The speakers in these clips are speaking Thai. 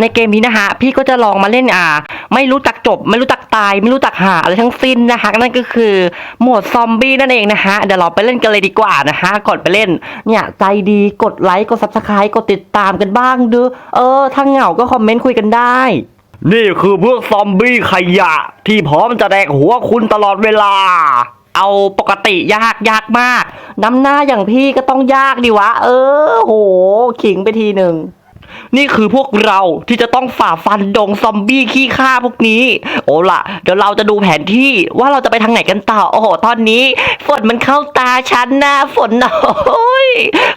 ในเกมนี้นะฮะพี่ก็จะลองมาเล่นอ่า ไม่รู้จักจบ ไม่รู้จักตาย ไม่รู้จักหาอะไรทั้งสิ้นนะคะนั่นก็คือโหมดซอมบี้นั่นเองนะฮะเดี๋ยวเราไปเล่นกันเลยดีกว่านะฮะก่อนไปเล่น เนี่ยใจดีกดไลค์กดซับสไครต์กดติดตามกันบ้างดูเออถ้าเหงาก็คอมเมนต์คุยกันได้ นี่คือพวกซอมบี้ขยะ ที่พร้อมจะแดกหัวคุณตลอดเวลา เอาปกติยากยากมาก น้ำหน้าอย่างพี่ก็ต้องยากดิวะ เออ โห ขิงไปทีหนึ่ง นี่คือพวกเราที่จะต้องฝ่าฟันดงซอมบี้ขี้ข้าพวกนี้ โอ้ล่ะ เดี๋ยวเราจะดูแผนที่ว่าเราจะไปทางไหนกันต่อ โอ้โห ตอนนี้ ฝนมันเข้าตาฉันนะ ฝนโอ้ย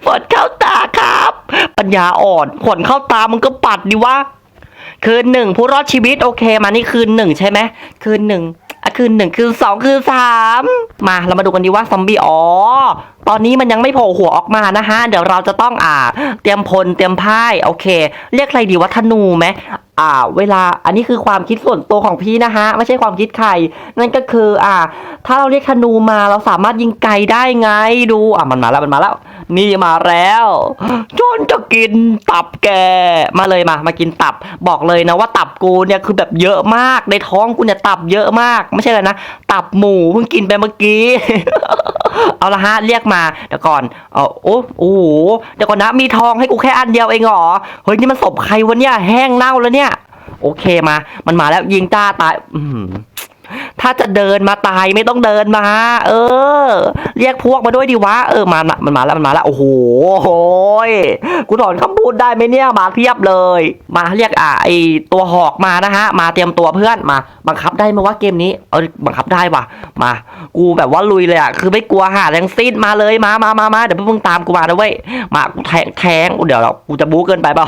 ฝนเข้าตาครับ ปัญญาอ่อน ฝนเข้าตามันก็ปัดดิวะ คืนหนึ่งผู้รอดชีวิตโอเคมานี่คืนหนึ่งใช่ไหมคืนหนึ่ง คืนหนึ่งคืนสองคืนสามมาเรามาดูกันดีว่าซอมบี้อ๋อตอนนี้มันยังไม่โผล่หัวออกมานะฮะ เดี๋ยวเราจะต้องอ่า เตรียมพลเตรียมพ่ายโอเค เรียกอะไรดีว่าธนูไหม อ่า เวลาอันนี้คือความคิดส่วนตัวของพี่นะฮะ ไม่ใช่ความคิดใครนั่นก็คืออ่า ถ้าเราเรียกธนูมาเราสามารถยิงไกลได้ไงดูอะมันมาแล้วมันมาแล้ว นี่มาแล้วจนจะกินตับแกมาเลยมา มากินตับบอกเลยนะว่าตับกูเนี่ยคือแบบเยอะมากในท้องกูเนี่ยตับเยอะมาก ไม่ใช่เลยนะ ตับหมูเพิ่งกินไปเมื่อกี้ เอาละฮะเรียกมาเดี๋ยวก่อนเอาโอ้โอ้โหเดี๋ยวก่อนนะมีทองให้กูแค่อันเดียวเองเหรอเฮ้ยนี่มันศพใครวะเนี่ยแห้งเน่าแล้วเนี่ย โอเคมา มันมาแล้วยิงจ้าตาย อืม ถ้าจะเดินมาตายไม่ต้องเดินมา เออ เรียกพวกมาด้วยดิวะ เออมาละมันมาแล้วมันมาแล้วโอ้โหโหยกูถอนคำพูดได้ไหมเนี่ยมาเพียบเลย มาเรียกอะไอตัวหอกมานะฮะ มาเตรียมตัวเพื่อนมา บังคับได้ไหมว่าเกมนี้ เออบังคับได้ว่ะมา กูแบบว่าลุยเลยอะคือไม่กลัวหาแรงสิ้นมาเลยมามามามาเดี๋ยวเพิ่งตามกูมานะเว้ยมากูแทงแทงเดี๋ยวเรากูจะบู๊เกินไปเปล่า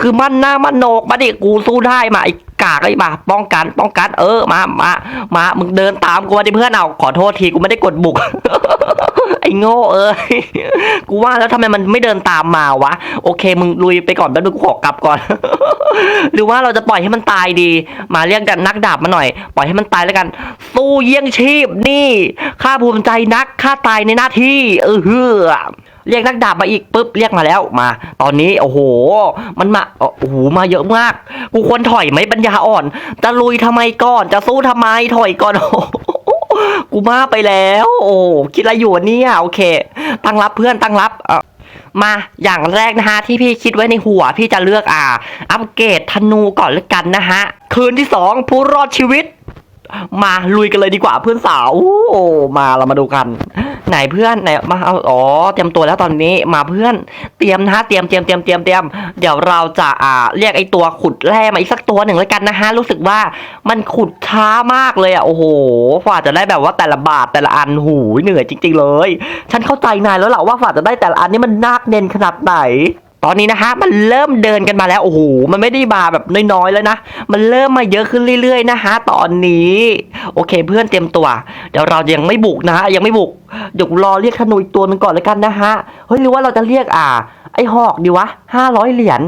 คือมันหน้ามันโหนกมาดิกูสู้ได้มาไอ้กากไอ้มาป้องกันป้องกันเออมามามามึงเดินตามกูมาดิเพื่อนเอาขอโทษทีกูไม่ได้กดบุกไอ้โง่เอ้ย กูว่าแล้วทำไมมันไม่เดินตามมาวะ โอเค มึงลุยไปก่อนแป๊บนึงกูขอกลับก่อน หรือว่าเราจะปล่อยให้มันตายดี มาเรียกกันนักดาบมาหน่อย ปล่อยให้มันตายแล้วกัน สู้เยี่ยงชีพนี่ ข้าภูมิใจนัก ข้าตายในหน้าที่ เออเฮือ เรียกนักดาบมาอีกปุ๊บเรียกมาแล้วมา ตอนนี้โอ้โห มันมาโอ้โหมาเยอะมาก กูควรถอยไหมปัญญาอ่อนจะลุยทำไมก่อนจะสู้ทำไมถอยก่อนกูมาไปแล้ว โอ้คิดอะไรอยู่เนี่ยโอเค ตั้งรับเพื่อนตั้งรับอ่อมาอย่างแรกนะฮะที่พี่คิดไว้ในหัวพี่จะเลือกอ่า อัปเกรดธนูก่อนล้วกันนะฮะ คืนที่สองผู้รอดชีวิต มาลุยกันเลยดีกว่าเพื่อนสาวโอ้มาเรามาดูกัน ไหนเพื่อนไหนมาเอาอ๋อเตรียมตัวแล้วตอนนี้มาเพื่อนเตรียมนะเตรียมเตรียมเตรียมเตรียมเตรียมเดี๋ยวเราจะอ่าเรียกไอตัวขุดแร่มาอีกสักตัวหนึ่งแล้วกันนะฮะรู้สึกว่ามันขุดช้ามากเลยอะโอ้โหฝาจะได้แบบว่าแต่ละบาทแต่ละอันหูเหนื่อยจริง ๆ เลย ฉันเข้าใจนายแล้วแหละว่าฝาจะได้แต่ละอันนี่มันนักเน้นขนาดไหน ตอนนี้นะฮะมันเริ่มเดินกันมาแล้วโอ้โหมันไม่ได้มาแบบน้อยๆแล้วนะ มันเริ่มมาเยอะขึ้นเรื่อยๆนะฮะตอนนี้ โอเคเพื่อนเตรียมตัว เดี๋ยวเรายังไม่บุกนะฮะยังไม่บุกเดี๋ยวรอเรียกธนูอีกตัวหนึงก่อนแล้วกันนะฮะเฮ้ยหรือว่าเราจะเรียกอ่า ไอ้หอกดีวะห้าร้อยเหรียญ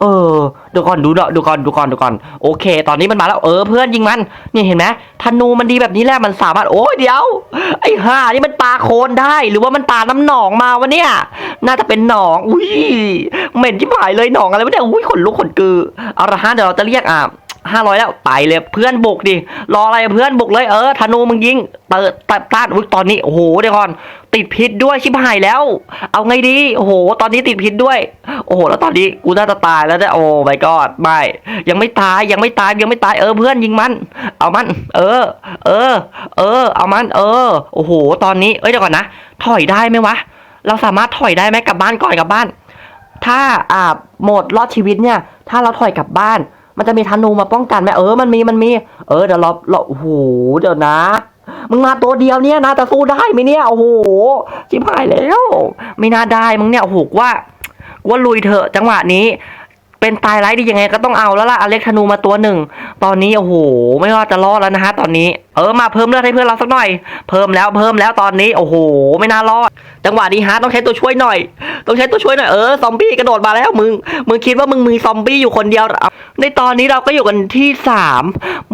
เออเดี๋ยวก่อนดูเนาะดูก่อนดูก่อนดูก่อนโอเค ตอนนี้มันมาแล้วเออเพื่อนยิงมันนี่เห็นไหมธนูมันดีแบบนี้แหละมันสามารถโอ้ยเดี๋ยว ไอ้ห่านี่มันปลาโคลนได้ หรือว่ามันปลาน้ำหนองมาวะเนี่ย น่าจะเป็นหนอง อุ้ยเหม็นที่หายเลยหนองอะไรวะเนี่ยอุ้ยขนลุกขนกือเอาละฮะเดี๋ยวเราจะเรียกอะ ห้าร้อยแล้วไปเลยเพื่อนบุกดิรออะไรเพื่อนบุกเลยเออธนูมึงยิงเปิดตัดต้านอุ้ยตอนนี้โอ้โหเดี๋ยวก่อน ติดพิษด้วยชิบหายแล้ว เอาไงดีโอ้โห ตอนนี้ติดพิษด้วย โอ้โห แล้วตอนนี้กูน่าจะตายแล้วเนี่ยโอ้ my god ไม่ยังไม่ตายยังไม่ตายยังไม่ตายเออเพื่อนยิงมัน เอามัน เออ เออ เออ เอามัน เออโอ้โห ตอนนี้เอ้ยเดี๋ยวก่อนนะถอยได้ไหมวะเราสามารถถอยได้ไหมกลับบ้านก่อนกลับบ้าน ถ้าอ่าโหมดรอดชีวิตเนี่ย ถ้าเราถอยกลับบ้าน มันจะมีธนูมาป้องกันไหมเออมันมีมันมี เออเดี๋ยวเราเราโอ้โหเดี๋ยวนะมึงมาตัวเดียวเนี่ยนะจะสู้ได้ไหมเนี่ยโอ้โหชิบหายแล้ว ไม่น่าได้มึงเนี่ยโอ้โหกว่าว่าลุยเถอะจังหวะนี้ เป็นตายไร้ดียังไงก็ต้องเอาแล้วล่ะอเล็กธนูมาตัวหนึ่ง ตอนนี้โอ้โห ไม่ว่าจะรอดแล้วนะฮะตอนนี้เออมาเพิ่มเลือดให้เพื่อนเราสักหน่อย เพิ่มแล้วเพิ่มแล้วตอนนี้โอ้โห ไม่น่ารอดจังหวะนี้ฮะต้องใช้ตัวช่วยหน่อย ต้องใช้ตัวช่วยหน่อยเออซอมบี้กระโดดมาแล้วมึงมึงคิดว่ามึงมีซอมบี้อยู่คนเดียวในตอนนี้เราก็อยู่กันที่สาม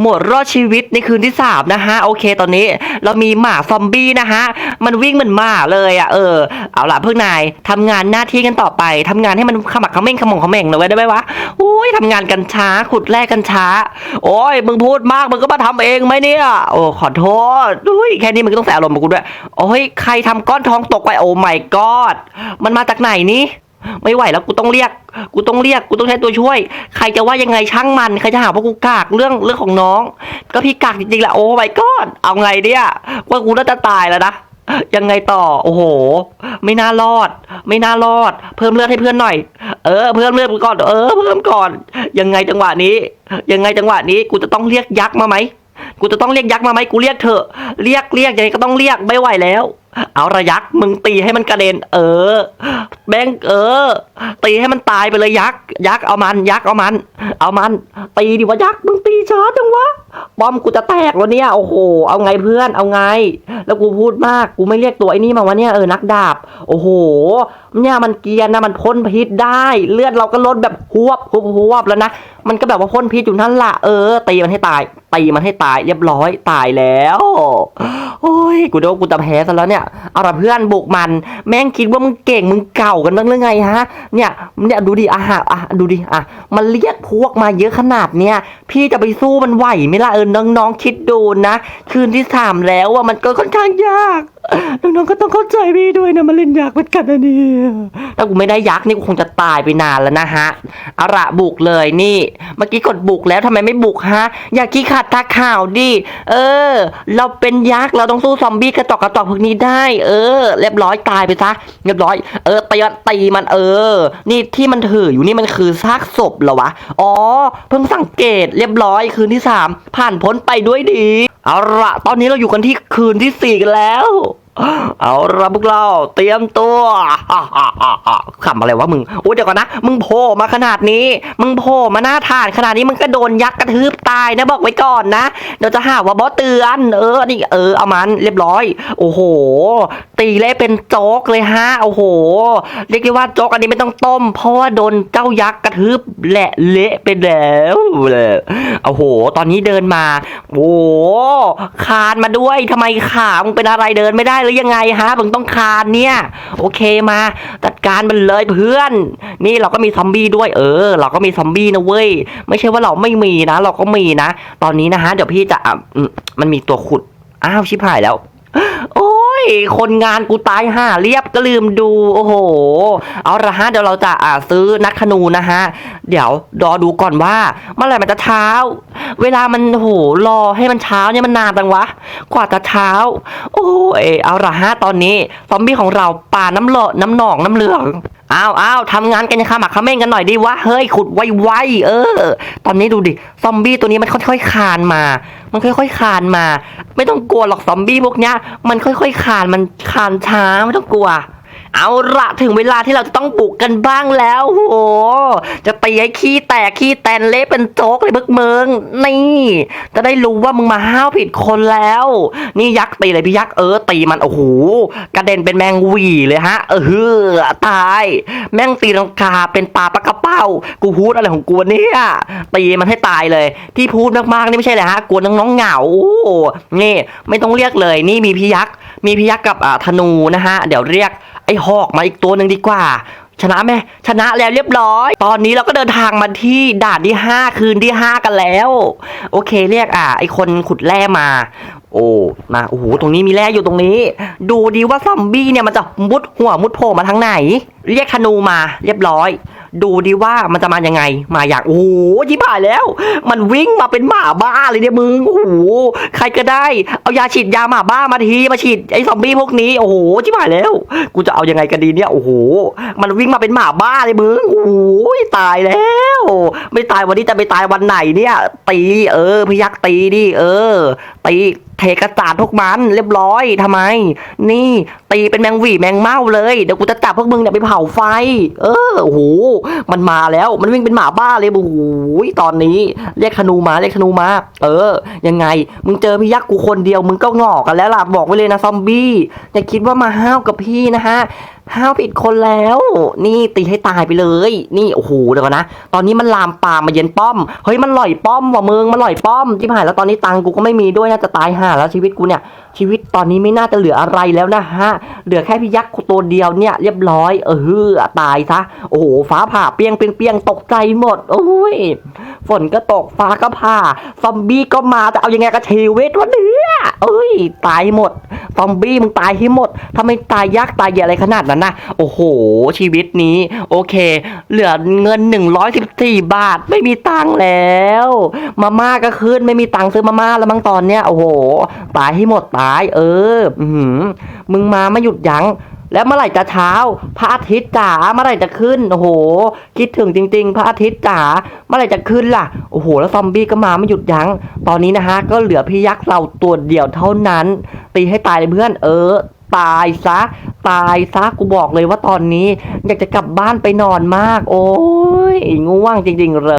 หมดรอดชีวิตในคืนที่สามนะฮะโอเคตอนนี้เรามีหมาซอมบี้นะฮะมันวิ่งเหมือนหมาเลยอะเออเอาล่ะเพื่อนนายทำงานหน้าที่กันต่อไปทำงานให้มันขมักเขม้งขมงขม่งเลยได้ไหมวะอุ้ยทำงานกันช้าขุดแร่กันช้า โอ้ยมึงพูดมากมึงก็มาทำเองไหมเนี่ยโอ้ขอโทษอุ้ยแค่นี้มึงก็ต้องใส่อารมณ์กับกูด้วย โอ้ยใครทำก้อนทองตกไปโอ้ my god มันมาจากไหนนี่ไม่ไหวแล้วกูต้องเรียก กูต้องเรียก กูต้องใช้ตัวช่วย ใครจะว่ายังไงช่างมัน ใครจะหาว่ากูกากเรื่องเรื่องของน้อง ก็พี่กากจริงๆแหละโอ้ my god เอาไงเนี่ยว่ากูน่าจะตายแล้วนะยังไงต่อ โอ้โห ไม่น่ารอด ไม่น่ารอด เพิ่มเลือดให้เพื่อนหน่อย เออ เพิ่มเลือดก่อน เออ เพิ่มก่อน ยังไงจังหวะนี้ ยังไงจังหวะนี้ กูจะต้องเรียกยักษ์มาไหม กูจะต้องเรียกยักษ์มาไหมกูเรียกเถอะ เรียกเรียกยังไงก็ต้องเรียกไม่ไหวแล้ว เอาระยักษ์มึงตีให้มันกระเด็น เออ แบงเออ ตีให้มันตายไปเลยยักษ์ยักษ์เอามันยักษ์เอามัน เอามัน ตีดิวะยักษ์มึงตีช้าจังวะบอมกูจะแตกแล้วเนี่ยโอ้โหเอาไงเพื่อนเอาไง แล้วกูพูดมากกูไม่เรียกตัวไอ้นี่มาวะเนี่ยเออนักดาบ โอ้โหเนี่ยมันเกียนนะมันพ่นพิษได้ เลือดเราก็ลดแบบหวบหวบหวบแล้วนะ มันก็แบบว่าพ่นพิษอยู่นั่นละเออตีมันให้ตายตีมันให้ตายเรียบร้อยตายแล้วโอ้ยกูโดนกูจะแพ้ซะแล้วเนี่ยเอาละเพื่อนบุกมัน แม่งคิดว่ามึงเก่งมึงเก่ากันบ้างหรือไงฮะ เนี่ยเนี่ยดูดิอะฮะอะดูดิอะมันเรียกพวกมาเยอะขนาดเนี้ยพี่จะไปสู้มันไหวไหมล่ะเออน้องๆคิดดูนะ คืนที่สามแล้วว่ามันก็ค่อนข้างยากน้องๆก็ต้องเข้าใจพี่ด้วยนะมันเล่นยากเหมือนกันนะเนี่ยถ้ากูไม่ได้ยักษ์นี่กูคงจะตายไปนานแล้วนะฮะเอาละบุกเลยนี่เมื่อกี้กดบุกแล้วทำไมไม่บุกฮะ อย่าขี้ขาดตาข่าวดิ เออ เราเป็นยักษ์เราต้องสู้ซอมบี้กระจอกกระจอกพวกนี้ได้ เออ เรียบร้อยตายไปซะ เรียบร้อย เออตีมันตีมันเออ นี่ที่มันถืออยู่นี่มันคือซากศพเหรอวะ อ๋อ เพิ่งสังเกตเรียบร้อยคืนที่สามผ่านพ้นไปด้วยดี เอาละตอนนี้เราอยู่กันที่คืนที่สี่กันแล้ว เอาละพวกเราเตรียมตัวขำอะไรวะมึงโอ้ยเดี๋ยวก่อนนะ มึงโผล่มาขนาดนี้ มึงโผล่มาหน้าฐานขนาดนี้มึงก็โดนยักษ์กระทืบตายนะบอกไว้ก่อนนะ เดี๋ยวจะหาว่าบอสเตือนเออนี่เออเอามันเรียบร้อย โอ้โห ตีเละเป็นโจ๊กเลยฮะ โอ้โห เรียกได้ว่าโจ๊กอันนี้ไม่ต้องต้ม เพราะว่าโดนเจ้ายักษ์กระทืบแหละเละไปแล้วเลยโอ้โห ตอนนี้เดินมา โอ้คานมาด้วยทำไมขามึงเป็นอะไรเดินไม่ได้หรือยังไงฮะมึงต้องคานเนี่ย โอเคมาจัดการมันเลยเพื่อน นี่เราก็มีซอมบี้ด้วยเออ เราก็มีซอมบี้นะเว้ยไม่ใช่ว่าเราไม่มีนะ เราก็มีนะ ตอนนี้นะฮะเดี๋ยวพี่จะมมันมีตัวขุดอ้าวชิบหายแล้วโอ้ย คนงานกูตายห่าเรียบก็ลืมดู โอ้โห เอาละฮะ เดี๋ยวเราจะอ่าซื้อนักขนูนะฮะ เดี๋ยวรอดูก่อนว่าเมื่อไหร่มันจะเช้า เวลามันโหรอให้มันเช้าเนี่ยมันนานจังวะ กว่าจะเช้า โอ้ยเอาละฮะตอนนี้ซอมบี้ของเราป่าน้ำเลอะน้ำหนองน้ำเหลืองอ้าวอ้าวทำงานกันยังขมักเขม้นกันหน่อยดิวะเฮ้ยขุดไวๆเออ ตอนนี้ดูดิซอมบี้ตัวนี้มันค่อยๆคานมา มันค่อยๆคานมา ไม่ต้องกลัวหรอกซอมบี้พวกเนี้ยมันค่อยๆคานมันคานช้าไม่ต้องกลัว เอาละถึงเวลาที่เราจะต้องบุกกันบ้างแล้วโอ้โหจะตีให้ขี้แตกขี้แตนเละเป็นโจ๊กเลยพวกมึงนี่ จะได้รู้ว่ามึงมาห้าวผิดคนแล้ว นี่ยักษ์ตีเลยพี่ยักษ์เออตีมันโอ้โหกระเด็นเป็นแมงวีเลยฮะ เออเฮือตาย แม่งตีลังกาเป็นปลาปลากระเป้า กูพูดอะไรของกูเนี่ยตีมันให้ตายเลย ที่พูดมากๆนี่ไม่ใช่เลยฮะกวน้องๆเหงาโอ้โหนี่ไม่ต้องเรียกเลย นี่มีพี่ยักษ์มีพี่ยักษ์กับอ่าธนูนะฮะเดี๋ยวเรียก ไอ้หอกมาอีกตัวหนึ่งดีกว่า ชนะไหมชนะแล้วเรียบร้อย ตอนนี้เราก็เดินทางมาที่ด่านที่ห้าคืนที่ห้ากันแล้ว โอเคเรียกอะไอคนขุดแร่มา โอ้มาโอ้โหตรงนี้มีแร่อยู่ตรงนี้ ดูดีว่าซอมบี้เนี่ยมันจะมุดหัวมุดโผล่มาทางไหน เรียกธนูมาเรียบร้อย ดูดีว่ามันจะมายังไง มาอย่างโอ้โหยิบหายแล้ว มันวิ่งมาเป็นหมาบ้าเลยเนี่ยมึงโอ้โหใครก็ได้ เอายาฉีดยาหมาบ้ามาทีมาฉีดไอ้ซอมบี้พวกนี้โอ้โหจิบหายแล้ว กูจะเอายังไงกันดีเนี่ยโอ้โห มันวิ่งมาเป็นหมาบ้าเลยมึงโอ้โหตายแล้ว ไม่ตายวันนี้จะไปตายวันไหนเนี่ย ตี เออพยักตีดิเออตี เทกระจาดพวกมันเรียบร้อยทำไม นี่ตีเป็นแมงหวีแมงเม่าเลย เดี๋ยวกูจะจับพวกมึงเนี่ยไปเผาไฟ เออโอ้โหมันมาแล้วมันวิ่งเป็นหมาบ้าเลยโอ้โหตอนนี้เรียกขนูมาเรียกขนูมา เออ ยังไง มึงเจอพี่ยักษ์กูคนเดียวมึงก็งอกกันแล้วล่ะบอกไว้เลยนะซอมบี้อย่าคิดว่ามาห้าวกับพี่นะฮะ ห้าวผิดคนแล้ว นี่ตีให้ตายไปเลย นี่โอ้โหเดี๋ยวก่อนนะ ตอนนี้มันลามปามมาเย็นป้อม เฮ้ยมันหล่อยป้อมว่ะมึงมันหล่อยป้อมที่ผ่านแล้วตอนนี้ตังค์กูก็ไม่มีด้วยน่าจะตายห่าแล้วชีวิตกูเนี่ย ชีวิตตอนนี้ไม่น่าจะเหลืออะไรแล้วนะฮะ เหลือแค่พี่ยักษ์ตัวเดียวเนี่ยเรียบร้อย เออตายซะ โอ้โหฟ้าผ่าเปียงเปียงเปียงตกใจหมด โอ้ย ฝนก็ตกฟ้าก็ผ่า ซอมบี้ก็มาจะเอายังไงกับชีวิตวะเนี่ยเอ้ยตายหมด ซอมบี้มึงตายให้หมดทำไมตายยากตายเย็นอะไรขนาดนั้นนะโอ้โห ชีวิตนี้โอเค เหลือเงิน 114 บาทไม่มีตังค์แล้ว มาม่าก็ขึ้นไม่มีตังค์ซื้อมาม่าแล้วมั้งตอนเนี้ยโอ้โห ตายให้หมดตาย เออ อืมึงมาไม่หยุดยั้ง แล้วเมื่อไหร่จะเช้า พระอาทิตย์จ๋าเมื่อไหร่จะขึ้นโอ้โห คิดถึงจริง ๆ พระอาทิตย์จ๋าเมื่อไหร่จะขึ้นล่ะโอ้โห แล้วซอมบี้ก็มาไม่หยุดยั้ง ตอนนี้นะฮะ ก็เหลือพี่ยักษ์เราตัวเดียวเท่านั้น ตีให้ตายเลยเพื่อน เออ ตายซะ ตายซะกูบอกเลยว่าตอนนี้ อยากจะกลับบ้านไปนอนมาก โอ้ยง่วงจริง ๆเลย